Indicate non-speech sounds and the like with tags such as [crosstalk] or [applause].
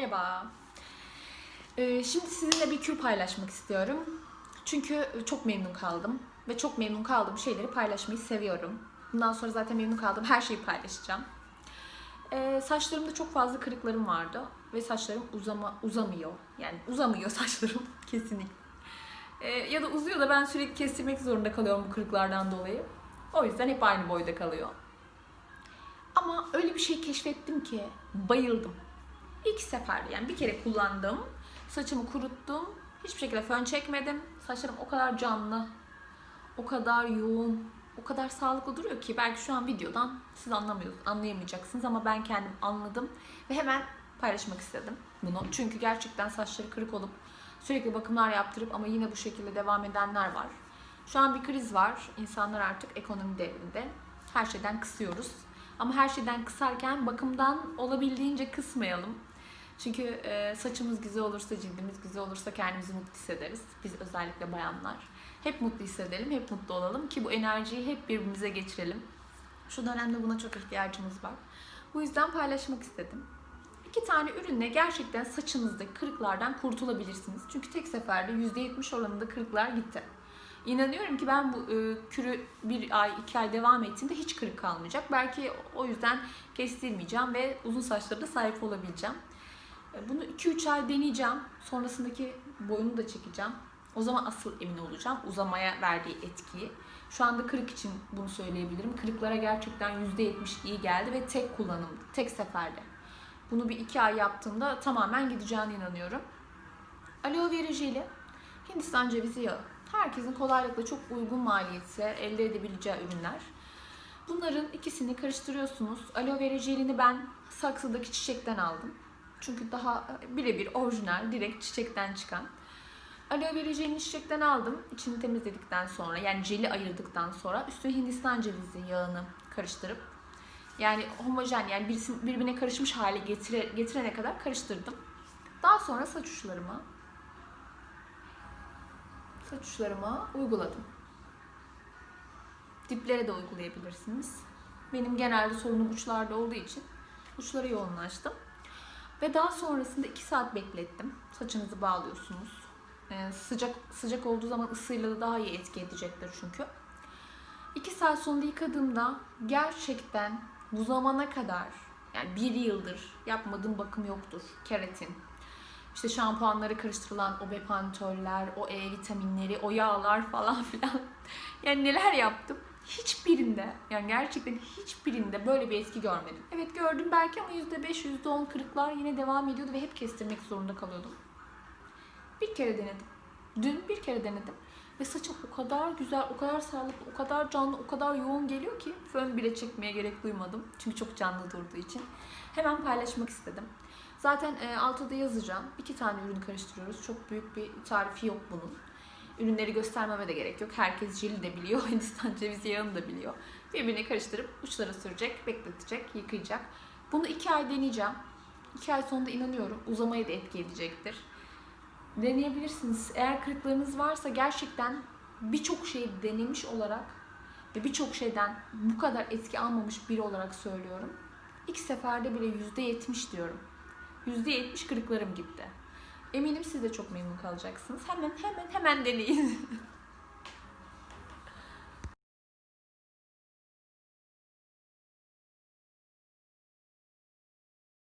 Merhaba. Ee, şimdi sizinle bir kür paylaşmak istiyorum. Çünkü çok memnun kaldım. Ve çok memnun kaldığım şeyleri paylaşmayı seviyorum. Bundan sonra zaten memnun kaldığım her şeyi paylaşacağım. Ee, saçlarımda çok fazla kırıklarım vardı. Ve saçlarım uzama, uzamıyor. Yani uzamıyor [laughs] saçlarım kesinlikle. Ee, ya da uzuyor da ben sürekli kestirmek zorunda kalıyorum bu kırıklardan dolayı. O yüzden hep aynı boyda kalıyor. Ama öyle bir şey keşfettim ki bayıldım. İlk seferde yani bir kere kullandım. Saçımı kuruttum. Hiçbir şekilde fön çekmedim. Saçlarım o kadar canlı, o kadar yoğun, o kadar sağlıklı duruyor ki belki şu an videodan siz anlamıyorsunuz, anlayamayacaksınız ama ben kendim anladım ve hemen paylaşmak istedim bunu. Çünkü gerçekten saçları kırık olup sürekli bakımlar yaptırıp ama yine bu şekilde devam edenler var. Şu an bir kriz var. İnsanlar artık ekonomi devrinde. Her şeyden kısıyoruz. Ama her şeyden kısarken bakımdan olabildiğince kısmayalım. Çünkü e, saçımız güzel olursa, cildimiz güzel olursa kendimizi mutlu hissederiz. Biz özellikle bayanlar. Hep mutlu hissedelim, hep mutlu olalım ki bu enerjiyi hep birbirimize geçirelim. Şu dönemde buna çok ihtiyacımız var. Bu yüzden paylaşmak istedim. İki tane ürünle gerçekten saçınızdaki kırıklardan kurtulabilirsiniz. Çünkü tek seferde %70 oranında kırıklar gitti. İnanıyorum ki ben bu e, kürü bir ay, iki ay devam ettiğinde hiç kırık kalmayacak. Belki o yüzden kestirmeyeceğim ve uzun saçlara da sahip olabileceğim. Bunu 2-3 ay deneyeceğim. Sonrasındaki boyunu da çekeceğim. O zaman asıl emin olacağım uzamaya verdiği etkiyi. Şu anda kırık için bunu söyleyebilirim. Kırıklara gerçekten %70 iyi geldi ve tek kullanım, tek seferde. Bunu bir iki ay yaptığımda tamamen gideceğine inanıyorum. Aloe vera jeli, Hindistan cevizi yağı. Herkesin kolaylıkla çok uygun maliyetse elde edebileceği ürünler. Bunların ikisini karıştırıyorsunuz. Aloe vera jelini ben saksıdaki çiçekten aldım. Çünkü daha birebir orijinal, direkt çiçekten çıkan. Aloe vera jelini çiçekten aldım. İçini temizledikten sonra yani jeli ayırdıktan sonra üstüne Hindistan cevizi yağını karıştırıp yani homojen yani birbirine karışmış hale getire, getirene kadar karıştırdım. Daha sonra saç uçlarıma saç uçlarıma uyguladım. Diplere de uygulayabilirsiniz. Benim genelde sorunum uçlarda olduğu için uçlara yoğunlaştım. Ve daha sonrasında 2 saat beklettim. Saçınızı bağlıyorsunuz. Ee, sıcak sıcak olduğu zaman ısıyla da daha iyi etki edecektir çünkü. 2 saat sonra yıkadığımda gerçekten bu zamana kadar yani bir yıldır yapmadığım bakım yoktur. Keratin, işte şampuanlara karıştırılan o bepantoller, o E vitaminleri, o yağlar falan [laughs] filan. Yani neler yaptım. Hiçbirinde, yani gerçekten hiçbirinde böyle bir etki görmedim. Evet gördüm belki ama %5, %10 kırıklar yine devam ediyordu ve hep kestirmek zorunda kalıyordum. Bir kere denedim. Dün bir kere denedim. Ve saçım o kadar güzel, o kadar sağlıklı, o kadar canlı, o kadar yoğun geliyor ki fön bile çekmeye gerek duymadım. Çünkü çok canlı durduğu için. Hemen paylaşmak istedim. Zaten e, altta da yazacağım. İki tane ürün karıştırıyoruz. Çok büyük bir tarifi yok bunun. Ürünleri göstermeme de gerek yok. Herkes jeli de biliyor. [laughs] Hindistan cevizi yağını da biliyor. Birbirine karıştırıp uçlara sürecek, bekletecek, yıkayacak. Bunu iki ay deneyeceğim. İki ay sonunda inanıyorum uzamaya da etki edecektir. Deneyebilirsiniz. Eğer kırıklarınız varsa gerçekten birçok şeyi denemiş olarak ve birçok şeyden bu kadar etki almamış biri olarak söylüyorum. İlk seferde bile %70 diyorum. %70 kırıklarım gitti. Eminim siz de çok memnun kalacaksınız. Hemen hemen hemen deneyin. [laughs]